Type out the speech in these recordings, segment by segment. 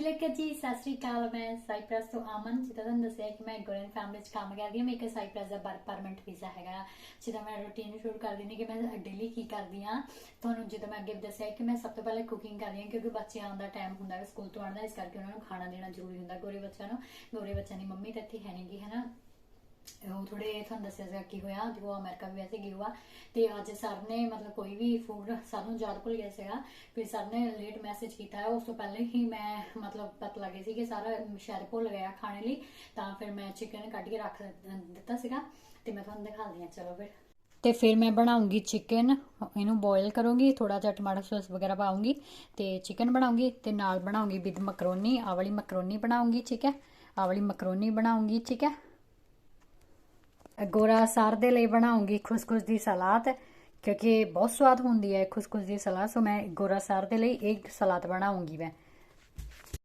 ਹਾਂਜੀ ਲੱਗਾ ਜੀ ਸਤਿ ਸ਼੍ਰੀ ਅਕਾਲ ਮੈਂ ਸਾਈਪ੍ਰਸ ਤੋਂ ਅਮਨ ਜਿੱਦਾਂ ਤੁਹਾਨੂੰ ਦੱਸਿਆ ਕਿ ਮੈਂ ਗੋਲਨ ਫੈਮਿਲੀ 'ਚ ਕੰਮ ਕਰਦੀ ਹਾਂ, ਮੈਂ ਇੱਕ ਸਾਈਪ੍ਰਸ ਦਾ ਵਰਕ ਪਰਮਿਟ ਵੀਜ਼ਾ ਹੈਗਾ। ਜਿੱਦਾਂ ਮੈਂ ਰੂਟੀਨ ਸ਼ੁਰੂ ਕਰ ਦਿੰਦੀ ਕਿ ਮੈਂ ਡੇਲੀ ਕੀ ਕਰਦੀ ਹਾਂ, ਤੁਹਾਨੂੰ ਜਿੱਦਾਂ ਮੈਂ ਅੱਗੇ ਦੱਸਿਆ ਕਿ ਮੈਂ ਸਭ ਤੋਂ ਪਹਿਲਾਂ ਕੁਕਿੰਗ ਕਰਦੀ ਹਾਂ ਕਿਉਂਕਿ ਬੱਚੇ ਆਉਣ ਦਾ ਟਾਈਮ ਹੁੰਦਾ ਹੈ ਸਕੂਲ ਤੋਂ ਆਉਣ ਦਾ, ਇਸ ਕਰਕੇ ਉਹਨਾਂ ਨੂੰ ਖਾਣਾ ਦੇਣਾ ਜ਼ਰੂਰੀ ਹੁੰਦਾ ਗੋਰੇ ਬੱਚਿਆਂ ਨੂੰ। ਗੋਰੇ ਬੱਚਿਆਂ ਦੀ ਮੰਮੀ ਤਾਂ ਇੱਥੇ ਹੈ ਨਹੀਂਗੀ ਹੈ ਨਾ? ਉਹ ਥੋੜੇ ਤੁਹਾਨੂੰ ਦੱਸਿਆ ਸੀਗਾ ਕੀ ਹੋਇਆ ਜੋ ਉਹ ਅਮਰੀਕਾ ਵੀ ਵੈਸੇ ਗਿਆ ਵਾ। ਤੇ ਅੱਜ ਸਰ ਨੇ ਮਤਲਬ ਕੋਈ ਵੀ ਫੂਡ ਸਾਨੂੰ ਯਾਦ ਭੁੱਲ ਗਿਆ ਸੀਗਾ ਫਿਰ ਸਰ ਨੇ ਲੇਟ ਮੈਸੇਜ ਕੀਤਾ ਹੈ। ਉਸ ਤੋਂ ਪਹਿਲੇ ਹੀ ਮੈਂ ਮਤਲਬ ਪਤਾ ਲੱਗੇ ਸੀ ਕਿ ਸਾਰਾ ਸ਼ਾਇਦ ਭੁੱਲ ਗਿਆ ਖਾਣੇ ਲਈ। ਤਾਂ ਫਿਰ ਮੈਂ ਚਿਕਨ ਕੱਢ ਕੇ ਰੱਖ ਦਿੱਤਾ ਸੀਗਾ ਤੇ ਮੈਂ ਤੁਹਾਨੂੰ ਦਿਖਾਉਂਦੀ ਹਾਂ। ਚਲੋ ਫਿਰ। ਤੇ ਫਿਰ ਮੈਂ ਬਣਾਉਂਗੀ ਚਿਕਨ ਇਹਨੂੰ ਬੋਇਲ ਕਰੂੰਗੀ ਥੋੜਾ ਜਿਹਾ ਟਮਾਟਰ ਸੌਸ ਵਗੈਰਾ ਪਾਉਂਗੀ ਤੇ ਚਿਕਨ ਬਣਾਉਂਗੀ ਤੇ ਨਾਲ ਬਣਾਉਂਗੀ ਵਿਦ ਮਕਰੋਨੀ ਆ ਵਾਲੀ ਮਕਰੋਨੀ ਬਣਾਉਂਗੀ, ਠੀਕ ਹੈ? ਆਹ ਵਾਲੀ ਮਕਰੋਨੀ ਬਣਾਉਂਗੀ, ਠੀਕ ਹੈ? ਗੋਰਾ ਸਾਰ ਦੇ ਲਈ ਬਣਾਉਂਗੀ ਖੁਸਖੁਸ ਦੀ ਸਲਾਦ, ਕਿਉਂਕਿ ਬਹੁਤ ਸਵਾਦ ਹੁੰਦੀ ਹੈ ਖੁਸਖੁਸ ਦੀ ਸਲਾਦ, ਸੋ ਮੈਂ ਗੋਰਾ ਸਾਰ ਦੇ ਲਈ ਇੱਕ ਸਲਾਦ ਬਣਾਉਂਗੀ ਮੈਂ।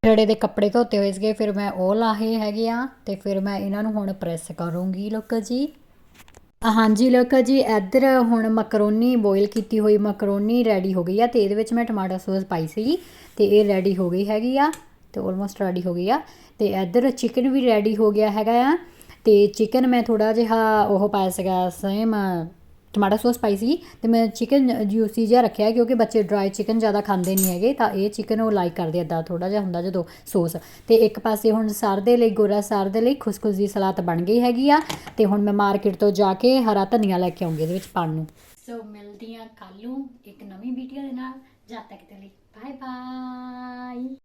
ਜਿਹੜੇ ਦੇ ਕੱਪੜੇ ਧੋਤੇ ਹੋਏ ਸੀਗੇ, ਫਿਰ ਮੈਂ ਉਹ ਲਾਹੇ ਹੈਗੇ ਆ, ਤੇ ਫਿਰ ਮੈਂ ਇਹਨਾਂ ਨੂੰ ਹੁਣ ਪ੍ਰੈਸ ਕਰੂੰਗੀ ਲੋਕੋ ਜੀ। ਹਾਂਜੀ ਲੋਕੋ ਜੀ, ਇੱਧਰ ਹੁਣ ਮਕਰੋਨੀ ਬੋਇਲ ਕੀਤੀ ਹੋਈ ਮਕਰੋਨੀ ਰੈਡੀ ਹੋ ਗਈ ਆ, ਤੇ ਇਹਦੇ ਵਿੱਚ ਮੈਂ ਟਮਾਟਰ ਸੌਸ ਪਾਈ ਸੀ ਤੇ ਇਹ ਰੈਡੀ ਹੋ ਗਈ ਹੈਗੀ ਆ, ਤੇ ਆਲਮੋਸਟ ਰੈਡੀ ਹੋ ਗਈ ਆ, ਤੇ ਇੱਧਰ ਚਿਕਨ ਵੀ ਰੈਡੀ ਹੋ ਗਿਆ ਹੈਗਾ ਆ। ਤੇ ਚਿਕਨ ਮੈਂ ਥੋੜਾ ਜਿਹਾ ਉਹ ਪਾਇਆ ਸੀਗਾ ਸੇਮ ਟਮਾਟਰ ਸੌਸ ਪਾਈ ਸੀ ਤੇ ਮੈਂ ਚਿਕਨ ਜੂਸੀ ਜਿਹਾ ਰੱਖਿਆ ਕਿਉਂਕਿ ਬੱਚੇ ਡਰਾਈ ਚਿਕਨ ਜ਼ਿਆਦਾ ਖਾਂਦੇ ਨਹੀਂ ਹੈਗੇ ਤਾਂ ਇਹ ਚਿਕਨ ਉਹ ਲਾਈਕ ਕਰਦੇ ਅੱਦਾ ਥੋੜਾ ਜਿਹਾ ਹੁੰਦਾ ਜਦੋਂ ਸੌਸ। ਤੇ ਇੱਕ ਪਾਸੇ ਹੁਣ ਸਰ ਦੇ ਲਈ, ਗੋਰਾ ਸਰ ਦੇ ਲਈ ਖੁਸਖੁਸ ਦੀ ਸਲਾਦ ਬਣ ਗਈ ਹੈਗੀ ਆ ਤੇ ਹੁਣ ਮੈਂ ਮਾਰਕੀਟ ਤੋਂ ਜਾ ਕੇ ਹਰਾ ਧਨੀਆ ਲੈ ਕੇ ਆਉਂਗੀ ਇਹਦੇ ਵਿੱਚ ਪਾਣ ਨੂੰ। ਸੋ ਮਿਲਦੀਆਂ ਕੱਲ ਨੂੰ ਇੱਕ ਨਵੀਂ ਵੀਡੀਓ ਦੇ ਨਾਲ, ਜਦ ਤੱਕ ਦੇ ਲਈ ਬਾਏ ਬਾਏ